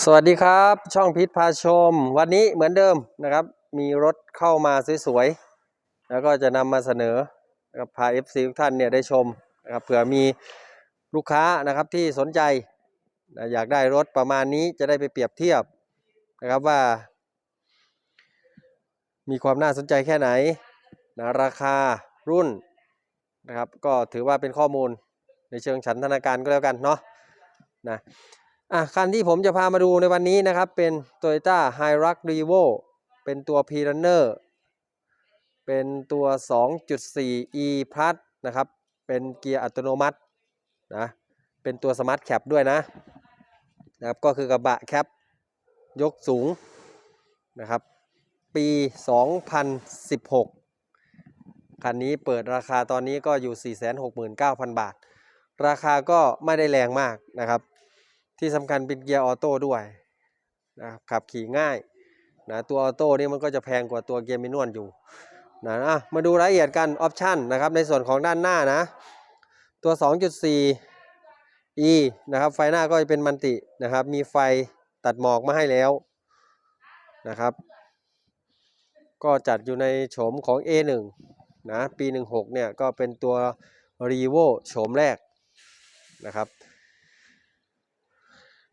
สวัสดีครับ ช่องพิษพาชม วันนี้เหมือนเดิมนะครับ มีรถเข้ามาสวยๆ แล้วก็จะนำมาเสนอนะครับพา FC ทุกท่านเนี่ยได้ชมนะครับเผื่อมีลูกค้านะครับที่สนใจนะอยากได้รถประมาณนี้จะได้ไปเปรียบเทียบนะครับว่า มีความน่าสนใจแค่ไหนนะราคารุ่นนะครับ ก็ถือว่าเป็นข้อมูลในเชิงฉันทนาการก็แล้วกันเนาะนะ อะคันที่ผมจะพามาดูในวันนี้นะครับ เป็น Toyota Hilux Revo เป็นตัว p r u n n e r เป็นตัว 2.4 e plus นะครับ เป็นเกียร์อัตโนมัตินะ เป็นตัว Smart Cap ด้วยนะนะครับ ก็คือกระบะแคปยกสูงนะครับ ปี 2016 คันนี้เปิดราคาตอนนี้ก็อยู่ 469,000 บาท ราคาก็ไม่ได้แรงมากนะครับ ที่สำคัญเป็นเกียร์ออโต้ด้วยนะขับขี่ง่ายนะตัวออโต้นี่มันก็จะแพงกว่าตัวเกียร์มินวลอยู่นะอะมาดูรายละเอียดกันออปชันนะครับในส่วนของด้านหน้านะ ตัว 2.4 e นะครับไฟหน้าก็จะเป็นมันตินะครับ มีไฟตัดหมอกมาให้แล้วนะครับ ก็จัดอยู่ในโฉมของ A1 นะปี 16เนี่ยก็เป็นตัว r e v o โฉมแรกนะครับ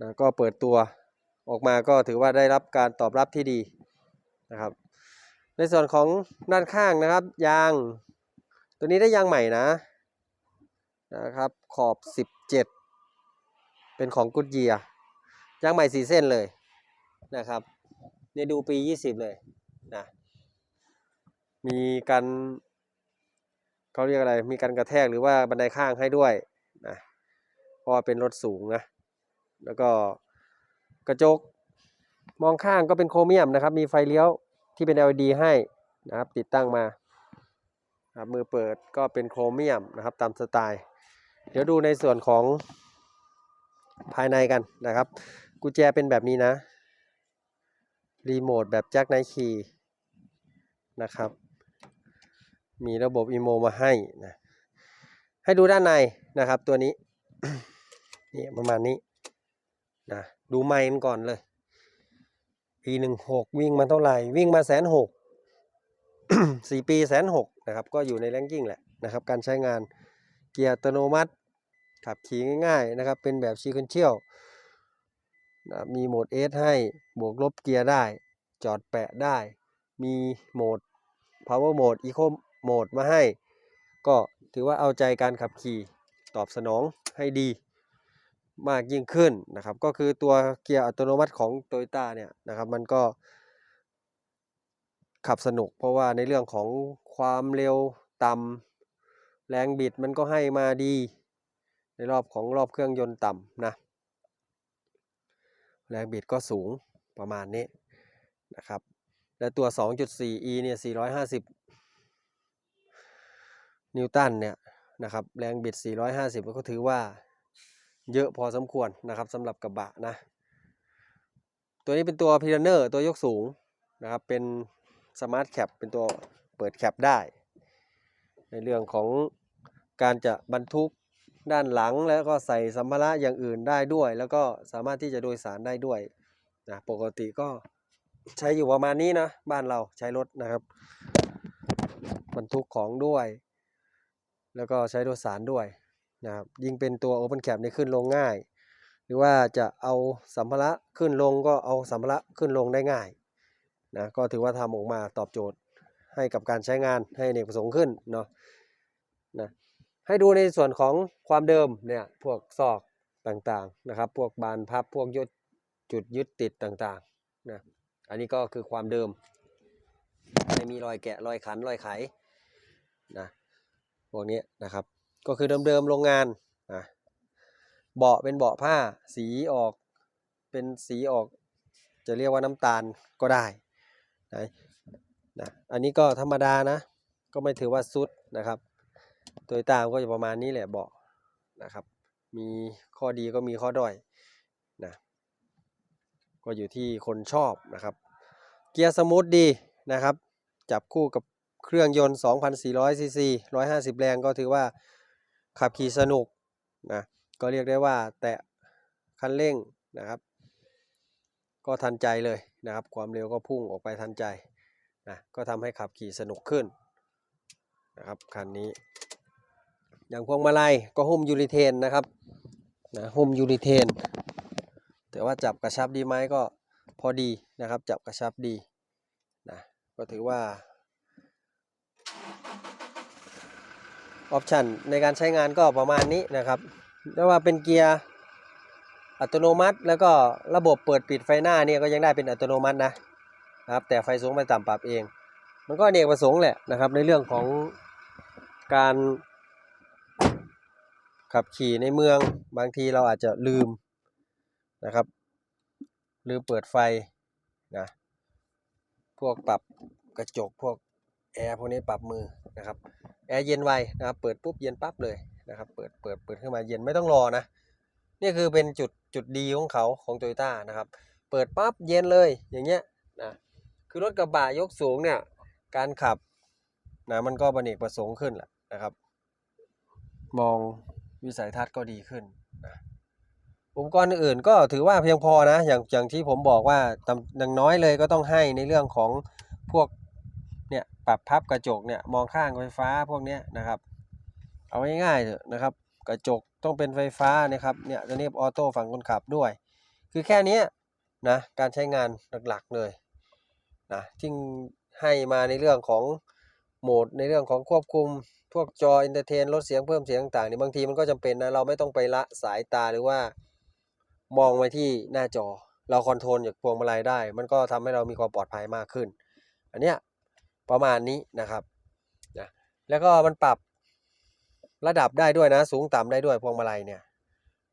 นะก็เปิดตัวออกมาก็ถือว่าได้รับการตอบรับที่ดีนะครับ ในส่วนของด้านข้างนะครับ ยาง ตัวนี้ได้ยางใหม่นะนะครับขอบ 17 เป็นของกุดเยียยางใหม่สีเส้นเลยนะครับเนี่ยดูปี 20 เลยนะมีการเขาเรียกอะไร มีการกระแทกหรือว่าบันไดข้างให้ด้วยนะเพราะว่าเป็นรถสูงนะ แล้วก็กระจกมองข้างก็เป็นโครเมียมนะครับ มีไฟเลี้ยวที่เป็น LED ให้นะครับ ติดตั้งมาครับมือเปิดก็เป็นโครเมียมนะครับ ตามสไตล์ เดี๋ยวดูในส่วนของภายในกันนะครับ กุญแจเป็นแบบนี้นะ รีโมทแบบแจ็คไนคีนะครับ มีระบบอีโมมาให้นะ ให้ดูด้านในนะครับตัวนี้ นี่ประมาณนี้ นะดูไมล์มันก่อนเลย ปีหนึ่งหกวิ่งมาเท่าไหร่ วิ่งมาแสนหกสี่ปีแสนหกนะครับ ก็อยู่ในแรงกิ้งแหละนะครับ การใช้งานเกียร์อัตโนมัติขับขี่ง่าย ๆ นะครับ เป็นแบบชีคันเชียลนะมีโหมด S ให้บวกลบเกียร์ได้ จอดแปะได้ มีโหมด power mode eco mode มาให้ ก็ถือว่าเอาใจการขับขี่ตอบสนองให้ดี มากยิ่งขึ้นนะครับ ก็คือตัวเกียร์อัตโนมัติของ t o y ต้าเนี่ยนะครับ มันก็ขับสนุก เพราะว่าในเรื่องของความเร็วต่ำแรงบิดมันก็ให้มาดี ในรอบของรอบเครื่องยนต์ต่ำนะแรงบิดก็สูงประมาณนี้นะครับ และตัว 2.4e เนี่ย 450 นิวตันเนี่ยนะครับ แรงบิด 450 ก็ถือว่า เยอะพอสมควรนะครับสำหรับกระบะนะ ตัวนี้เป็นตัวพีเนอร์ตัวยกสูงนะครับ เป็นสมาร์ทแคปเป็นตัวเปิดแคปได้ ในเรื่องของการจะบรรทุกด้านหลังแล้วก็ใส่สัมภาระอย่างอื่นได้ด้วย แล้วก็สามารถที่จะโดยสารได้ด้วยนะปกติก็ใช้อยู่ประมาณนี้นะ บ้านเราใช้รถนะครับ บรรทุกของด้วย แล้วก็ใช้โดยสารด้วย นะครับยิ่งเป็นตัว Open Cap นี่ขึ้นลงง่าย หรือว่าจะเอาสัมภาระขึ้นลงก็เอาสัมภาระขึ้นลงได้ง่ายนะก็ถือว่าทำออกมาตอบโจทย์ให้กับการใช้งานให้เนกประสงค์ขึ้นเนาะนะให้ดูในส่วนของความเดิมเนี่ยพวกซอกต่างๆนะครับ พวกบานพับพวกยุดจุดยึดติดต่างๆนะอันนี้ก็คือความเดิม ไม่มีรอยแกะรอยขันรอยไขนะพวกนี้นะครับ ก็คือเดิมๆโรงงานนะเบาะเป็นเบาะผ้าสีออกเป็นสีออก จะเรียกว่าน้ำตาลก็ได้นะนะอันนี้ก็ธรรมดานะ ก็ไม่ถือว่าสุดนะครับ โดยตามก็จะประมาณนี้แหละเบาะนะครับ มีข้อดีก็มีข้อด้อยนะก็อยู่ที่คนชอบนะครับ เกียร์สมูทดีนะครับ จับคู่กับเครื่องยนต์ 2,400ซีซี150 แรงก็ถือว่า ขับขี่สนุกนะก็เรียกได้ว่าแตะคันเร่งนะครับ ก็ทันใจเลยนะครับ ความเร็วก็พุ่งออกไปทันใจนะก็ทำให้ขับขี่สนุกขึ้นนะครับคันนี้ อย่างพวงมาลัยก็หุ้มยูริเทนนะครับนะหุ้มยูริเทน แต่ว่าจับกระชับดีไหมก็พอดีนะครับ จับกระชับดีนะก็ถือว่า ออปชันในการใช้งานก็ประมาณนี้นะครับไม่ว่าเป็นเกียร์อัตโนมัติ แล้วก็ระบบเปิดปิดไฟหน้าเนี่ยก็ยังได้เป็นอัตโนมัตินะครับ แต่ไฟสูงไปต่ำปรับเอง มันก็เนกประสงค์แหละนะครับ ในเรื่องของการขับขี่ในเมืองบางทีเราอาจจะลืมนะครับ ลืมเปิดไฟนะพวกปรับกระจกพวกแอร์พวกนี้ปรับมือนะครับ แอร์เย็นไวนะครับ เปิดปุ๊บเย็นปั๊บเลยนะครับ เปิดเปิดเปิดขึ้นมาเย็นไม่ต้องรอนะ นี่คือเป็นจุดจุดดีของเขาของโตโยต้านะครับ เปิดปั๊บเย็นเลยอย่างเงี้ยนะคือรถกระบะยกสูงเนี่ยการขับนะมันก็บรรเนกประสงค์ขึ้นแหละนะครับ มองวิสัยทัศน์ก็ดีขึ้นนะอุปกรณ์อื่นก็ถือว่าเพียงพอนะ อย่างอย่างที่ผมบอกว่าตำอย่างน้อยเลยก็ต้องให้ในเรื่องของพวก ปรับพับกระจกเนี่ยมองข้างไฟฟ้าพวกนี้นะครับ เอาง่ายๆเถอะนะครับ กระจกต้องเป็นไฟฟ้านะครับเนี่ยตัวนี้ออโต้ฝั่งคนขับด้วย คือแค่นี้นะการใช้งานหลักๆเลยนะที่ให้มาในเรื่องของโหมดในเรื่องของควบคุม พวกจอเอนเตอร์เทนลดเสียงเพิ่มเสียงต่างๆนี่บางทีมันก็จำเป็นนะเราไม่ต้องไปละสายตาหรือว่ามองไว้ที่หน้าจอ เราคอนโทรลจากพวงมาลัยได้ มันก็ทำให้เรามีความปลอดภัยมากขึ้น อันเนี้ย ประมาณนี้นะครับนะแล้วก็มันปรับระดับได้ด้วยนะ สูงต่ำได้ด้วยพวงมาลัยเนี่ย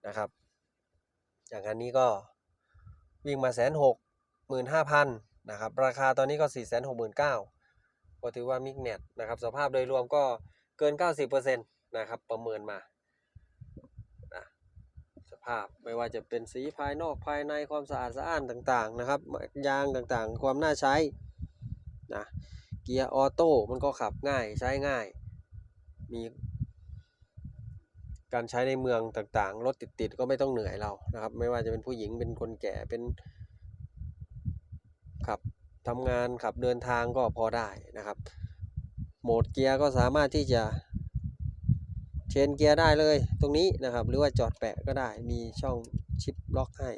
นะครับ อย่างอันนี้ก็วิ่งมาแสนหกหมื่นห้าพันนะครับ ราคาตอนนี้ก็สี่แสนหกหมื่นเก้าก็ถือว่ามิกเน็ตนะครับสภาพโดยรวมก็เกิน 90%นะครับประเมินมานะสภาพไม่ว่าจะเป็นสีภายนอกภายในความสะอาดสะอ้านต่างๆนะครับยางต่างๆ ความน่าใช้นะ เกียร์ออโต้มันก็ขับง่ายใช้ง่าย มีการใช้ในเมืองต่างๆ รถติดๆ ก็ไม่ต้องเหนื่อยเรานะครับ ไม่ว่าจะเป็นผู้หญิงเป็นคนแก่เป็นขับทำงานขับเดินทางก็พอได้นะครับ โหมดเกียร์ก็สามารถที่จะเชนเกียร์ได้เลยตรงนี้นะครับ หรือว่าจอดแปะก็ได้มีช่องชิปล็อกให้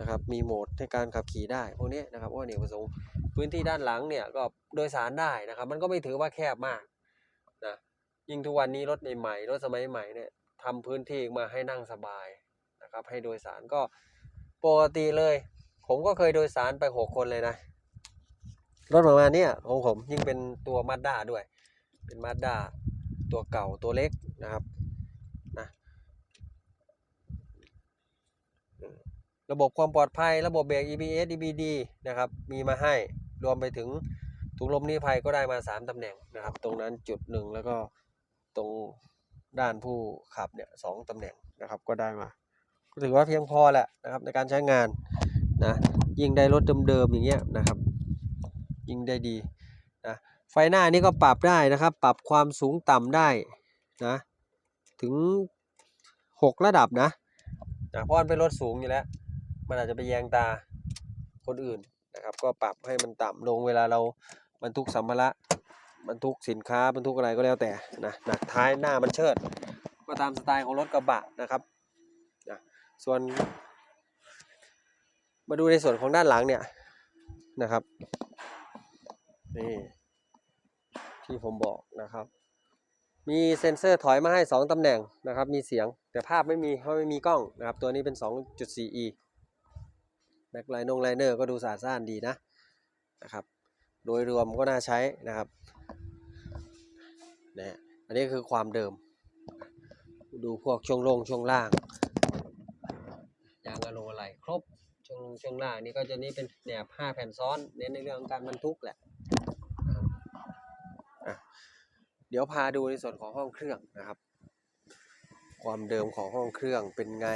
นะครับ มีโหมดในการขับขี่ได้พวกนี้นะครับว่าเนี่ยประสงค์ พื้นที่ด้านหลังเนี่ยก็โดยสารได้นะครับ มันก็ไม่ถือว่าแคบมากนะยิ่งทุกวันนี้รถใหม่ๆรถสมัยใหม่เนี่ยทำพื้นที่มาให้นั่งสบายนะครับ ให้โดยสารก็ปกติเลย ผมก็เคยโดยสารไปหกคนเลยนะ รถประมาณนี้ของผมยิ่งเป็นตัวมาด้าด้วย เป็นมาด้าตัวเก่าตัวเล็กนะครับนะระบบความปลอดภัย ระบบเบรก EBS EBD นะครับ มีมาให้ รวมไปถึงถุงลมนิรภัยก็ได้มา 3 ตำแหน่งนะครับ ตรงนั้นจุดหนึ่งแล้วก็ตรงด้านผู้ขับเนี่ยสองตำแหน่งนะครับก็ได้มาก็ถือว่าเพียงพอแหละนะครับในการใช้งานนะยิ่งได้รถเดิมๆอย่างเงี้ยนะครับ ยิ่งได้ดีนะไฟหน้านี่ก็ปรับได้นะครับ ปรับความสูงต่ำได้นะถึง 6 ระดับนะนะเพราะมันเป็นรถสูงอยู่แล้ว มันอาจจะไปแยงตาคนอื่น นะครับ ก็ปรับให้มันต่ำลงเวลาเราบรรทุกสัมภาระบรรทุกสินค้าบรรทุกอะไรก็แล้วแต่นะหนักท้ายหน้ามันเชิด ก็ตามสไตล์ของรถกระบะนะครับนะส่วน มาดูในส่วนของด้านหลังเนี่ยนะครับนี่ที่ผมบอกนะครับ มีเซ็นเซอร์ถอยมาให้ 2 ตำแหน่งนะครับ มีเสียงแต่ภาพไม่มีเพราะไม่มีกล้องนะครับ ตัวนี้เป็น 2.4e แบ็คไลน์นงไลเนอร์ก็ดูสะอาดสะอ้านดีนะนะครับ โดยรวมก็น่าใช้นะครับนะอันนี้คือความเดิม ดูพวกช่วงลงช่วงล่างยางอะโลอะไรครบช่วงลงช่วงล่างนี่ก็จะนี่เป็นแหนบ5แผ่นซ้อนเน้นในเรื่องของการบรรทุกแหละเดี๋ยวพาดูในส่วนของห้องเครื่องนะครับ ความเดิมของห้องเครื่องเป็นไง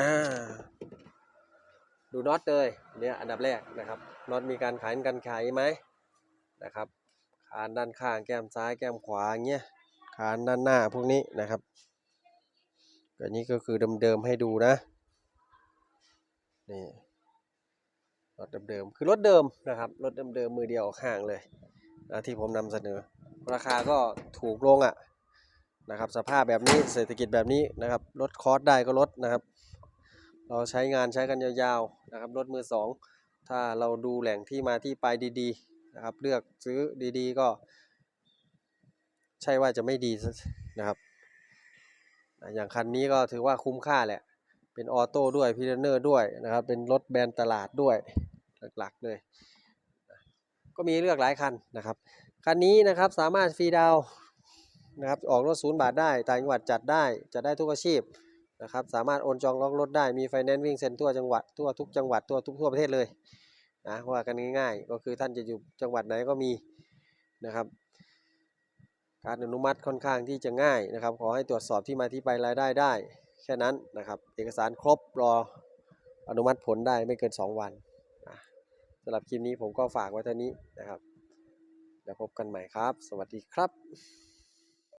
อ่าดูน็อตเลยเนี่ยอันดับแรกนะครับน็อตมีการขายกันขายไหมนะครับคานด้านข้างแก้มซ้ายแก้มขวาเงี้ยคานด้านหน้าพวกนี้นะครับอันนี้ก็คือเดิมๆให้ดูนะนี่รถเดิมๆคือรถเดิมนะครับรถเดิมๆมือเดียวออกห่างเลยนะที่ผมนำเสนอ ราคาก็ถูกลงอะนะครับ สภาพแบบนี้เศรษฐกิจแบบนี้นะครับลดคอร์สได้ก็ลดนะครับ เราใช้งานใช้กันยาวๆนะครับรถมือสองถ้าเราดูแหล่งที่มาที่ไปดีๆนะครับ เลือกซื้อดีๆก็ ใช่ว่าจะไม่ดีนะครับ อย่างคันนี้ก็ถือว่าคุ้มค่าแหละ เป็นออโต้ด้วยพีเนอร์ด้วยนะครับ เป็นรถแบรนด์ตลาดด้วยหลักๆเลย ก็มีเลือกหลายคันนะครับ คันนี้นะครับสามารถฟรีดาวน์นะครับออกรถศูนย์บาทได้ ต่างจังหวัดจัดได้จัดได้ทุกอาชีพ นะครับสามารถโอนจองล็อกรถได้มีไฟแนนซ์วิ่งเซ็นทั่วจังหวัดทั่วทุกจังหวัดทั่วทุกทั่วประเทศเลยนะว่ากันง่ายๆ ก็คือท่านจะอยู่จังหวัดไหนก็มีนะครับการอนุมัติค่อนข้างที่จะง่ายนะครับ ขอให้ตรวจสอบที่มาที่ไปรายได้ได้ แค่นั้นนะครับ เอกสารครบรออนุมัติผลได้ไม่เกิน 2 วันอะสำหรับคลิปนี้ผมก็ฝากไว้เท่านี้นะครับ แล้วพบกันใหม่ครับ สวัสดีครับ